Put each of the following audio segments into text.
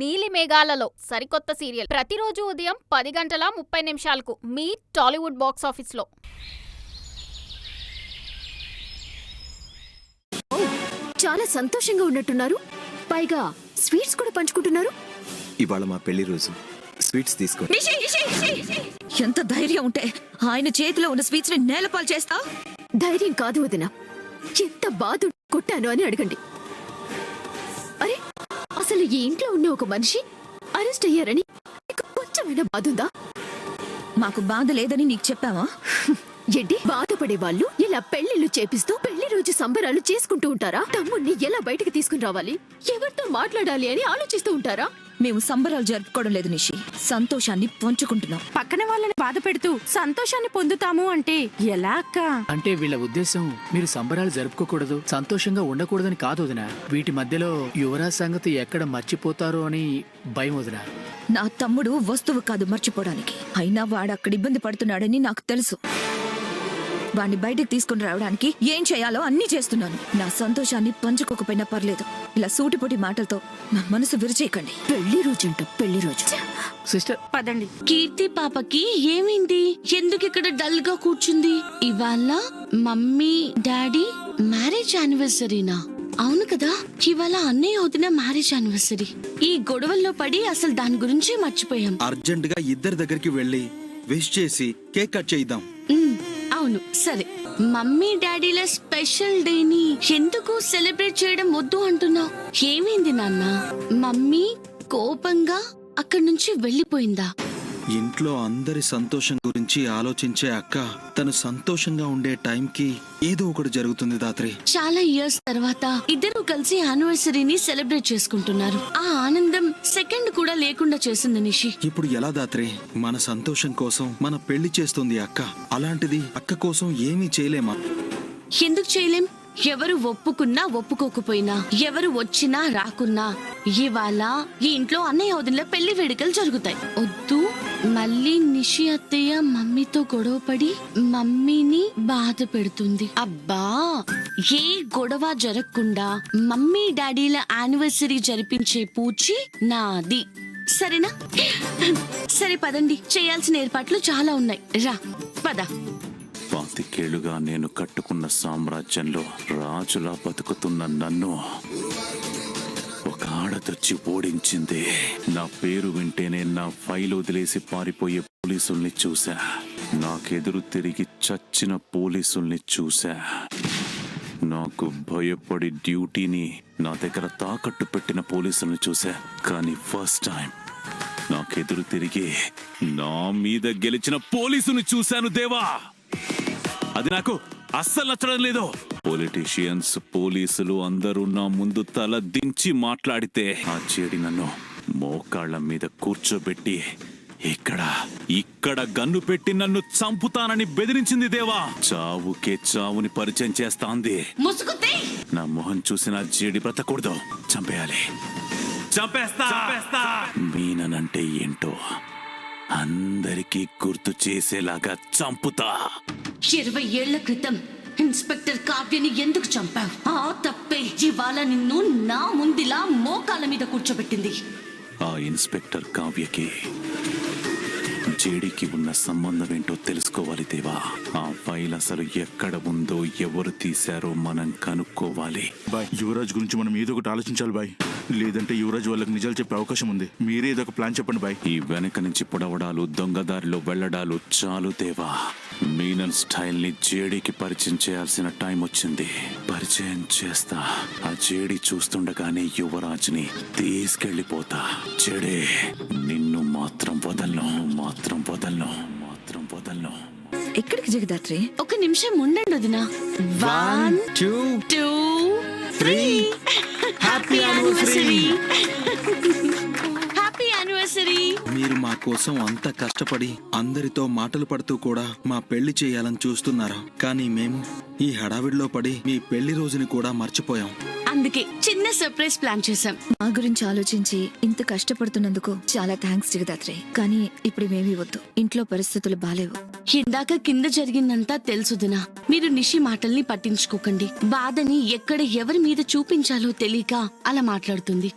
నీలి మేఘాలలో సరికొత్త సీరియల్. ప్రతిరోజు ఉదయం పది గంటల ముప్పై నిమిషాలకు మీ టాలీవుడ్ బాక్స్ ఆఫీస్లో. చాలా సంతోషంగా ఉన్నట్టున్నారు. పైగా స్వీట్స్ కూడా పంచుకుంటున్నారు. ఇవాళ మా పెళ్ళి రోజు. స్వీట్స్ తీసుకో. ఎంత ధైర్యం ఉంటే ఆయన చేతిలో ఉన్న స్వీట్స్ని నేలపాలు చేస్తా? ధైర్యం కాదు వదిన. ఎంత బాధ కొట్టాను అని అడగండి. అసలు ఈ ఇంట్లో ఉన్న ఒక మనిషి అరెస్ట్ అయ్యారని కొంచెమైనా బాధ ఉందా? మాకు బాధ లేదని నీకు చెప్పావా? ఏంటి? బాధపడే వాళ్ళు ఇలా పెళ్ళిళ్ళు చేపిస్తూ పెళ్ళి రోజు సంబరాలు చేసుకుంటూ ఉంటారా? తమ్ముణ్ణి ఎలా బయటకు తీసుకుని రావాలి? ఎవరితో మాట్లాడాలి అని ఆలోచిస్తూ ఉంటారా? మేము సంబరాలు జరుపుకోవడం లేదు నిషి. సంతోషాన్ని పంచుకుంటున్నాం. పక్కన వాళ్ళని బాధ పెడుతూ సంతోషాన్ని పొందుతాము అంటే ఎలా అక్క? అంటే వీళ్ళ ఉద్దేశం మీరు సంబరాలు జరుపుకోకూడదు సంతోషంగా ఉండకూడదని కాదు వదిన. వీటి మధ్యలో యువరాజ్ సంగతి ఎక్కడ మర్చిపోతారో అని భయం వదిన. నా తమ్ముడు వస్తువు కాదు మర్చిపోవడానికి. అయినా వాడు అక్కడ ఇబ్బంది పడుతున్నాడని నాకు తెలుసు. వాడిని బయటికి తీసుకుని రావడానికి ఏం చేయాలో అన్నీ చేస్తున్నాను. నా సంతోషాన్ని పంచుకోకపోయినా పర్లేదు. ఇలా సూటిపోటి మాటలతో నా మనసు విరిచేయకండి. పెళ్ళి రోజంట పెళ్ళి రోజు. సిస్టర్. పదండి. కీర్తి పాపకి ఏమైంది? ఎందుకు ఇక్కడ డల్గా కూర్చుంది? ఇవాళ మమ్మీ డాడీ మ్యారేజ్ యానివర్సరీనా? అవును కదా? ఇవాళ అన్నయ్య వదిన మ్యారేజ్ యానివర్సరీ. ఈ గొడవల్లో పడి అసలు దాని గురించి మర్చిపోయాం. అర్జెంట్గా ఇద్దరి దగ్గరికి వెళ్ళి విష్ చేసి కేక్ కట్ చేద్దాం అవును. సరే. మమ్మీ డాడీల స్పెషల్ డేని ఎందుకు సెలబ్రేట్ చేయడం వద్దు అంటున్నావు? ఏమైంది నాన్న? మమ్మీ కోపంగా అక్కడి నుంచి వెళ్ళిపోయిందా? ఇంట్లో అందరి సంతోషం గురించి ఆలోచించే అక్క తను సంతోషంగా ఉండే టైంకి ఏదో ఒకటి జరుగుతుంది దాత్రి. చాలా ఇయర్స్ తర్వాత ఇద్దరు కలిసి యానివర్సరీని సెలబ్రేట్ చేసుకుంటున్నారు. ఆ ఆనందం సెకండ్ కూడా లేకుండా చేసింది నిషి. ఇప్పుడు ఎలా దాత్రి? మన సంతోషం కోసం మన పెళ్ళి చేస్తుంది అక్క. అలాంటిది అక్క కోసం ఏమీ చేయలేమా? ఎందుకు చేయలేం? ఎవరు ఒప్పుకున్నా ఒప్పుకోకపోయినా ఎవరు వచ్చినా రాకున్నా ఇవాళ ఈ ఇంట్లో అన్నయ్య వదిన పెళ్ళి వేడుకలు జరుగుతాయి. వద్దు మళ్ళీ నిషి అత్తయ్య మమ్మీతో గొడవ పడి మమ్మీని బాధ పెడుతుంది. అబ్బా ఏ గొడవ జరగకుండా మమ్మీ డాడీల యానివర్సరీ జరిపించే పూచి నాది. సరేనా? సరే పదండి. చేయాల్సిన ఏర్పాట్లు చాలా ఉన్నాయి. రా పద. పాతికేళ్ళుగా నేను కట్టుకున్న సామ్రాజ్యంలో రాజులా బతుకుతున్న నన్ను ఒక ఆడతొచ్చి ఓడించింది. నా పేరు వింటేనే నా ఫైల్ వదిలేసి పారిపోయే పోలీసుల్ని చూశా. నాకెదురు తిరిగి చచ్చిన పోలీసుల్ని చూశా. నాకు భయపడి డ్యూటీని నా దగ్గర తాకట్టు పెట్టిన పోలీసుల్ని చూశా. కానీ ఫస్ట్ టైం నాకెదురు తిరిగి నా మీద గెలిచిన పోలీసుని చూశాను దేవా. అది నాకు అస్సలు నచ్చడం లేదు. పొలిటీషియన్స్ పోలీసులు అందరూ నా ముందు తల దించి మాట్లాడితే ఆ చెడి నన్ను మోకాళ్ళ మీద కూర్చోబెట్టి ఇక్కడ ఇక్కడ గన్ను పెట్టి నన్ను చంపుతానని బెదిరించింది దేవా. చావుకే చావుని పరిచయం చేస్తాంది. ముసుగుతే! నా మొహం చూసిన జేడి బ్రతకూడదు. చంపేయాలి. చంపేస్తా! చంపేస్తా! మీననంటే ఏంటో అందరికీ గుర్తు చేసేలాగా చంపుతా. ఇరవై ఏళ్ళ క్రితం ఇన్స్పెక్టర్ కావ్యని ఎందుకు చంపావు? ఆ తప్పే. ఇవాళ నిన్ను నా ముందిలా మోకాల మీద కూర్చోబెట్టింది. ఆ ఇన్స్పెక్టర్ కావ్యకి జేడికి ఉన్న సంబంధం ఏంటో తెలుసుకోవాలి దేవా. ఆ ఫైల్ అసలు ఎక్కడ ఉందో ఎవరు తీశారో మనం కనుక్కోవాలి. బాయ్ యువరాజ్ గురించి మనం ఏదో ఒకటి ఆలోచించాలి బాయ్. లేదంటే యువరాజ్ వాళ్ళకి నిజాలు చెప్పే అవకాశం ఉంది. మీరే ఏదో ఒక ప్లాన్ చెప్పండి బాయ్. ఈ వెనక నుంచి పొడవడాలు దొంగదారిలో వెళ్ళడాలు చాలు దేవా. మీనన్ స్టైల్ని జేడీకి పరిచయం చేయాల్సిన టైం వచ్చింది. పరిచయం చేస్తా. ఆ జేడి చూస్తుండగానే యువరాజ్ని తీసుకెళ్ళిపోతా చెడే నిన్ను మాత్రం వదలను మాత్రం వదలను మాత్రం వదలను. ఎక్కడికి జగదాత్రి? ఒక నిమిషం ఉండండి వదిన. One two two three happy anniversary happy anniversary మీరు మా కోసం అంత కష్టపడి అందరితో మాటలు పడుతూ కూడా మా పెళ్ళి చేయాలని చూస్తున్నారు. కానీ మేము ఈ హడావిడిలో పడి మీ పెళ్ళి రోజుని కూడా మర్చిపోయాం. అందుకే చిన్న సర్ప్రైజ్ ప్లాన్ చేశాం. మా గురించి ఆలోచించి ఇంత కష్టపడుతున్నందుకు చాలా థ్యాంక్స్ జగదాత్రి. కానీ ఇప్పుడు ఇవేమీ వద్దు. ఇంట్లో పరిస్థితులు బాలేవు. ఇందాక కింద జరిగిందంతా తెలుసుదినా మీరు నిషి మాటల్ని పట్టించుకోకండి. బాధని ఎక్కడ ఎవరి మీద చూపించాలో తెలియక అలా మాట్లాడుతుంది.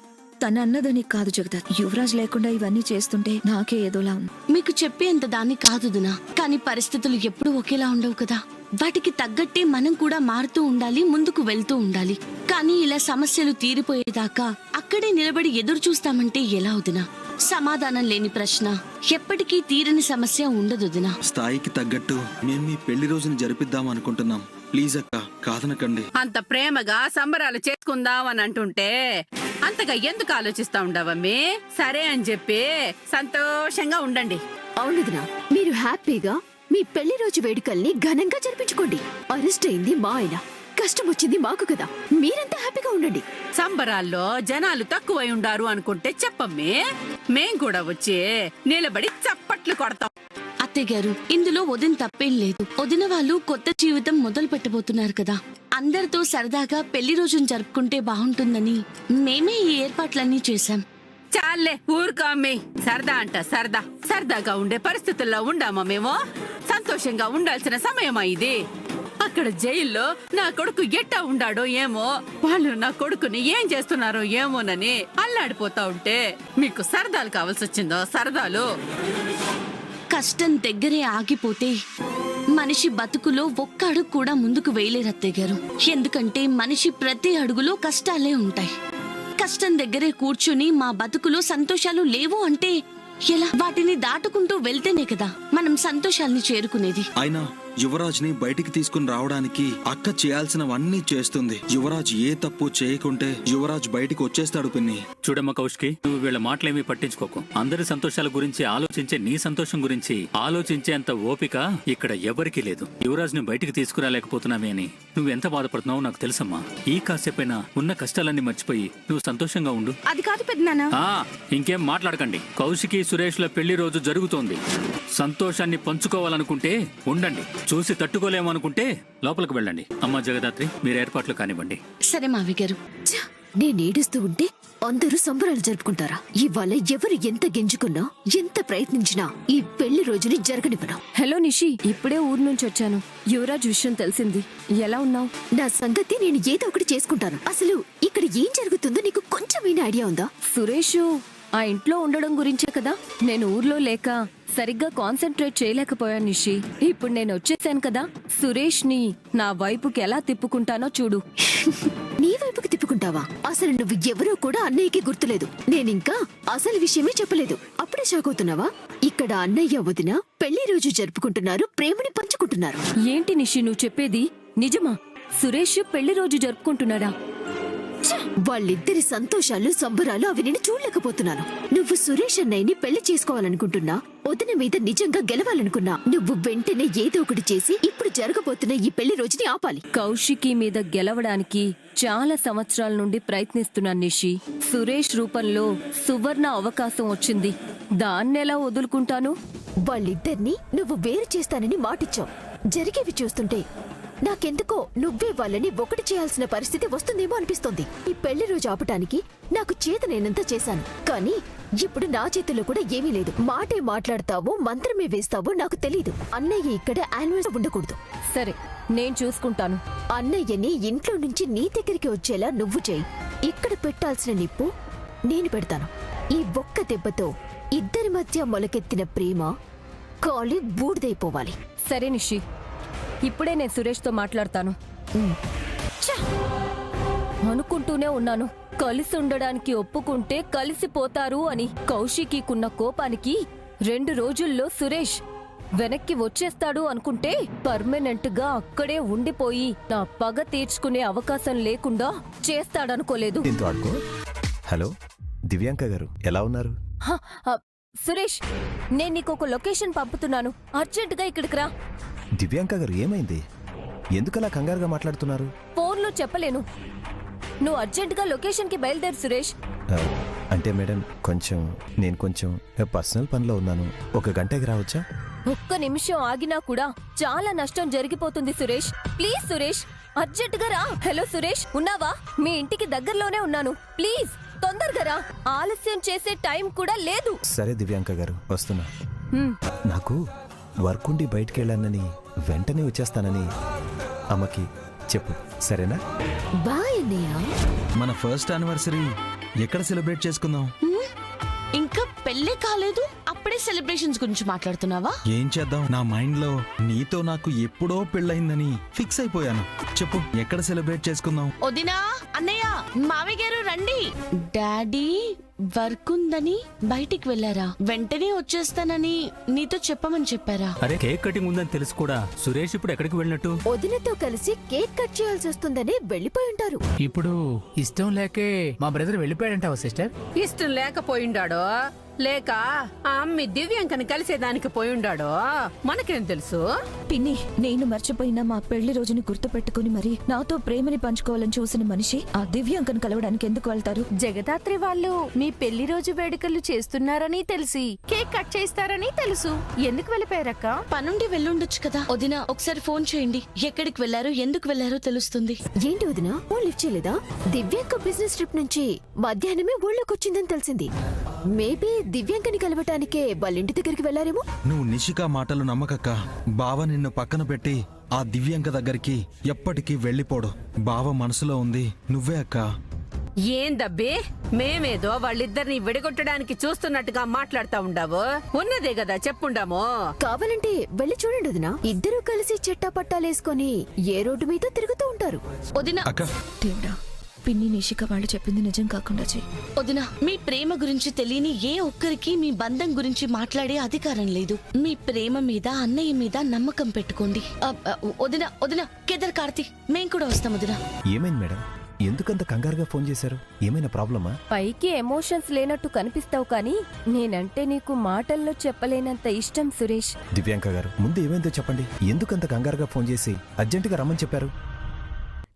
తన అన్నదని కాదు జగదాత్ యువరాజ్ లేకుండా ఇవన్నీ చేస్తుంటే నాకే ఏదోలా ఉంది. మీకు చెప్పేంత దాన్ని కాదు దునా. కానీ పరిస్థితులు ఎప్పుడూ ఒకేలా ఉండవు కదా. వాటికి తగ్గట్టే మనం కూడా మారుతూ ఉండాలి ముందుకు వెళ్తూ ఉండాలి. కానీ ఇలా సమస్యలు తీరిపోయేదాకా అక్కడే నిలబడి ఎదురు చూస్తామంటే ఎలా వదినా సమాధానం లేని ప్రశ్న. ఎప్పటికీ తీరని సమస్య ఉండదు వదినా స్థాయికి తగ్గట్టు మేము మీ పెళ్ళి రోజుని జరిపిద్దాం అనుకుంటున్నాం. ప్లీజ్ అక్క కాదనకండి. అంత ప్రేమగా సంబరాలు చేసుకుందాం అని అంటుంటే అంతగా ఎందుకు ఆలోచిస్తా ఉండవమ్మి? సరే అని చెప్పి సంతోషంగా ఉండండి. అవునదినా మీరు హ్యాపీగా మీ పెళ్ళి రోజు వేడుకల్ని ఘనంగా జరిపించుకోండి. అరెస్ట్ అయింది మా ఆయన. కష్టం వచ్చింది మాకు కదా. మీరంతా హ్యాపీగా ఉండండి. సంబరాల్లో జనాలు తక్కువై ఉండారు అనుకుంటే చెప్పమ్మి. మేం కూడా వచ్చి నిలబడి చప్పట్లు కొడతాం. అత్తయ్య గారు ఇందులో వదిన తప్పేం లేదు. వదిన వాళ్ళు కొత్త జీవితం మొదలు పెట్టబోతున్నారు కదా. అందరితో సరదాగా పెళ్ళి రోజును జరుపుకుంటే బాగుంటుందని మేమే ఈ ఏర్పాట్లన్నీ చేశాం. చాలే ఊరుకో అమ్మి. సరదా అంట సరదా. సరదాగా ఉండే పరిస్థితుల్లో ఉండామా మేము? సంతోషంగా ఉండాల్సిన సమయమా ఇది? అక్కడ జైల్లో నా కొడుకు ఎట్టా ఉండాడో ఏమో? వాళ్ళు నా కొడుకుని ఏం చేస్తున్నారో ఏమోనని అల్లాడిపోతా ఉంటే మీకు సరదాలు కావాల్సి వచ్చిందో సరదాలు. కష్టం దగ్గరే ఆగిపోతే మనిషి బతుకులో ఒక్క అడుగు కూడా ముందుకు వేయలేరు అత్తయ్య గారు. ఎందుకంటే మనిషి ప్రతి అడుగులో కష్టాలే ఉంటాయి. కష్టం దగ్గరే కూర్చుని మా బతుకులో సంతోషాలు లేవు అంటే ఎలా? వాటిని దాటుకుంటూ వెళ్తేనే కదా మనం సంతోషాల్ని చేరుకునేది. అయినా యువరాజ్ని బయటికి తీసుకుని రావడానికి అక్క చేయాల్సినవన్నీ చేస్తుంది. యువరాజ్ ఏ తప్పు చేయకుంటే యువరాజ్ బయటికి వచ్చేస్తాడు పిన్ని. చూడమ్మ కౌశికి నువ్వు వీళ్ళ మాటలేమీ పట్టించుకోకు. అందరి సంతోషాల గురించి ఆలోచించే నీ సంతోషం గురించి ఆలోచించేంత ఓపిక ఇక్కడ ఎవరికీ లేదు. యువరాజ్ని బయటికి తీసుకురాలేకపోతున్నామే అని నువ్వు ఎంత బాధపడుతున్నావో నాకు తెలుసమ్మా. ఈ కాసేపైనా ఉన్న కష్టాలన్నీ మర్చిపోయి నువ్వు సంతోషంగా ఉండు. అది కాదు పెద్దనాన్న. ఆ ఇంకేం మాట్లాడకండి. కౌశికి సురేష్ల పెళ్ళి రోజు జరుగుతోంది. సంతోషాన్ని పంచుకోవాలనుకుంటే ఉండండి. చూసి తట్టుకోలేమనుకుంటే లోపలికి వెళ్ళండి. అమ్మా జగదాత్రి మీరు ఏర్పాట్లు కానివ్వండి. సరే మావి గారు! నేను ఏడుస్తూ ఉంటే అందరూ సంబరాలు జరుపుకుంటారా? ఇవాళ ఎవరు ఎంత గింజుకున్నా ఎంత ప్రయత్నించినా ఈ పెళ్ళి రోజుని జరగనివ్వను. హలో నిషి ఇప్పుడే ఊరు నుంచి వచ్చాను. యువరాజ్ విషయం తెలిసింది. ఎలా ఉన్నావు? నా సంగతి నేను ఏదో ఒకటి చేసుకుంటాను. అసలు ఇక్కడ ఏం జరుగుతుందో నీకు కొంచెమైనా ఐడియా ఉందా? సురేష్ ఆ ఇంట్లో ఉండడం గురించే కదా? నేను ఊర్లో లేక సరిగ్గా కాన్సన్ట్రేట్ చేయలేకపోయాను నిషి. ఇప్పుడు నేను వచ్చేసాను కదా? సురేష్ని నా వైపుకి ఎలా తిప్పుకుంటానో చూడు. నీ వైపుకి తిప్పుకుంటావా? అసలు నువ్వు ఎవరో కూడా అన్నయ్యకి గుర్తులేదు. నేనింకా అసలు విషయమే చెప్పలేదు. అప్పుడే షాక్ అవుతున్నావా? ఇక్కడ అన్నయ్య వదిన పెళ్ళి రోజు జరుపుకుంటున్నారు ప్రేమని పంచుకుంటున్నారు. ఏంటి నిషి నువ్వు చెప్పేది నిజమా? సురేష్ పెళ్ళి రోజు జరుపుకుంటున్నాడా! వాళ్ళిద్దరి సంతోషాలు సంబరాలు అవి నేను చూడలేకపోతున్నాను. నువ్వు సురేష్ అన్నయ్యని పెళ్ళి చేసుకోవాలనుకుంటున్నా వదిన మీద నిజంగా గెలవాలనుకున్నా నువ్వు వెంటనే ఏదో ఒకటి చేసి ఇప్పుడు జరగబోతున్న ఈ పెళ్ళి రోజుని ఆపాలి. కౌశికి మీద గెలవడానికి చాలా సంవత్సరాల నుండి ప్రయత్నిస్తున్నాను నిషి సురేష్ రూపంలో సువర్ణ అవకాశం వచ్చింది. దాన్నెలా వదులుకుంటాను? వాళ్ళిద్దరినీ నువ్వు వేరు చేస్తానని మాటిచ్చావు. జరిగేవి చూస్తుంటే నాకెందుకో నువ్వే వాళ్ళని ఒకటి చేయాల్సిన పరిస్థితి వస్తుందేమో అనిపిస్తోంది. ఈ పెళ్ళి రోజు ఆపటానికి నాకు చేతనైనంత చేశాను. కానీ ఇప్పుడు నా చేతిలో కూడా ఏమీ లేదు. మాటే మాట్లాడతావో మంత్రమే వేస్తావో నాకు తెలీదు. అన్నయ్య ఇక్కడ యాన్యువల్ ఉండకూడదు. సరే నేను చూసుకుంటాను. అన్నయ్యని ఇంట్లో నుంచి నీ దగ్గరికి వచ్చేలా నువ్వు చేయి. ఇక్కడ పెట్టాల్సిన నిప్పు నేను పెడతాను. ఈ ఒక్క దెబ్బతో ఇద్దరి మధ్య మొలకెత్తిన ప్రేమ కాలి బూడిదైపోవాలి. సరే నిషి. ఇప్పుడే నేను సురేష్తో మాట్లాడతాను! అనుకుంటూనే ఉన్నాను. కలిసి ఉండడానికి ఒప్పుకుంటే కలిసిపోతారు అని కౌశికీకున్న కోపానికి రెండు రోజుల్లో సురేష్ వెనక్కి వచ్చేస్తాడు అనుకుంటే పర్మనెంట్గా అక్కడే ఉండిపోయి నా పగ తీర్చుకునే అవకాశం లేకుండా చేస్తాడనుకోలేదు. హలో దివ్యాంక గారు ఎలా ఉన్నారు? సురేష్ నేను నీకు ఒక లొకేషన్ పంపుతున్నాను. అర్జెంటుగా ఇక్కడికి రా. దివ్యాంక గారు ఏమైంది? ఎందుకలా కంగారుగా మాట్లాడుతున్నారు? ఫోన్లో చెప్పలేను. నువ్వు అర్జెంటుగా లొకేషన్కి బయలుదేరు సురేష్. ఆ, అంటే మేడం కొంచెం నేను కొంచెం పర్సనల్ పనిలో ఉన్నాను. ఒక గంటకి రావచ్చా? ఒక్క నిమిషం ఆగినా కూడా చాలా నష్టం జరిగిపోతుంది సురేష్. ప్లీజ్ సురేష్ అర్జెంటుగా రా. హలో సురేష్ ఉన్నావా? మీ ఇంటికి దగ్గరలోనే ఉన్నాను. ప్లీజ్ తొందరగా రా. ఆలస్యం చేసే టైం కూడా లేదు. సరే దివ్యాంక గారు వస్తున్నా. హ్మ్. నాకు వర్క్ ఉండి బయటికి వెళ్ళానని వెంటనే వచ్చేస్తానని అమ్మకి చెప్పు. సరేనా? బాయ్ అన్నయ్య. మన ఫస్ట్ యానివర్సరీ ఎక్కడ సెలబ్రేట్ చేసుకుందాం? ఇంకా పెళ్ళే కాలేదు అప్పుడే సెలబ్రేషన్స్ గురించి మాట్లాడుతున్నావా? ఏం చేద్దాం? నా మైండ్లో నీతో నాకు ఎప్పుడో పెళ్ళయిందని ఫిక్స్ అయిపోయాను. చెప్పు ఎక్కడ సెలబ్రేట్ చేసుకుందాం? వదినా అన్నయ్య మామయ్య గారు రండి. డాడీ వర్క్ ఉందని బయటికి వెళ్ళారా? వెంటనే వచ్చేస్తానని నీతో చెప్పమని చెప్పారా? అరే కేక్ కటింగ్ ఉందని తెలుసు కూడా. సురేష్ ఇప్పుడు ఎక్కడికి వెళ్ళినట్టు? వదినతో కలిసి కేక్ కట్ చేయాల్సి వస్తుందని వెళ్ళిపోయి ఉంటారు. ఇప్పుడు ఇష్టం లేకే మా బ్రదర్ వెళ్ళిపోయాడంటావా సిస్టర్? ఇష్టం లేకపోయిండాడో లేక ఆ అమ్మి దివ్యాంకని కలిసేదానికి పోయిండాడో మనకేం తెలుసు? పిన్ని నేను మర్చిపోయిన మా పెళ్ళి రోజుని గుర్తు పెట్టుకుని మరి నాతో ప్రేమని పంచుకోవాలని చూసిన మనిషి ఆ దివ్యాంకను కలవడానికి ఎందుకు వెళ్తారు? జగదాత్రి వాళ్ళు మీ పెళ్ళి రోజు వేడుకలు చేస్తున్నారని తెలిసి కేక్ కట్ చేస్తారని తెలుసు. ఎందుకు వెళ్ళిపోయారక్క? పనుండి వెళ్ళుండొచ్చు కదా. వదినా ఒకసారి ఫోన్ చేయండి. ఎక్కడికి వెళ్ళారో ఎందుకు వెళ్ళారో తెలుస్తుంది. ఏంటి వదిన? ఫోన్ లిఫ్ట్ చేయలేదా? దివ్యాంక బిజినెస్ ట్రిప్ నుంచి మధ్యాహ్నమే ఊళ్ళోకి వచ్చిందని తెలిసింది. మేబీ దివ్యాంకని కలవటానికే వాళ్ళ ఇంటి దగ్గరికి వెళ్ళారేమో నువ్వు నిషిక మాటలు నమ్మకక్క. బావ నిన్ను పక్కన పెట్టి ఆ దివ్యాంక దగ్గరికి ఎప్పటికీ వెళ్ళిపోడు. బావ మనసులో ఉంది. నువ్వే అక్క. ఏందబ్బే? మేమేదో వాళ్ళిద్దరిని విడగొట్టడానికి చూస్తున్నట్టుగా మాట్లాడుతా ఉండావు. ఉన్నదే కదా చెప్పుండాము. కావాలంటే వెళ్ళి చూడండి వదిన. ఇద్దరూ కలిసి చెట్టా పట్టాలేసుకొని ఏ రోడ్డు మీద తిరుగుతూ ఉంటారు. వదినా. దేవుడా పిన్ని నిషిక వాళ్ళు చెప్పింది నిజం కాకుండా చెయ్యి. వదినా మీ ప్రేమ గురించి తెలియని ఏ ఒక్కరికి మీ బంధం గురించి మాట్లాడే అధికారం లేదు. మీ ప్రేమ మీద అన్నయ్య మీద నమ్మకం పెట్టుకోండి. వదినా వదినా కేదర్ కార్తీ మేం కూడా వస్తాం వదినా. ఏమైంది మేడం? ఎందుకంత కంగారుగా ఫోన్ చేశారు? ఏమైనా ప్రాబ్లమా? పైకి ఎమోషన్స్ లేనట్టు కనిపిస్తావు కానీ నేనంటే నీకు మాటల్లో చెప్పలేనంత ఇష్టం సురేష్. దివ్యాంక గారు ముందు ఏమైందో చెప్పండి. ఎందుకంత కంగారుగా ఫోన్ చేసి అర్జెంటుగా రమ్మని చెప్పారు?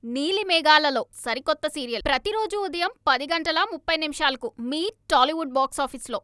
నీలి మేఘాలలో సరికొత్త సీరియల్. ప్రతిరోజు ఉదయం పది గంటల ముప్పై నిమిషాలకు మీ టాలీవుడ్ బాక్స్ ఆఫీస్లో.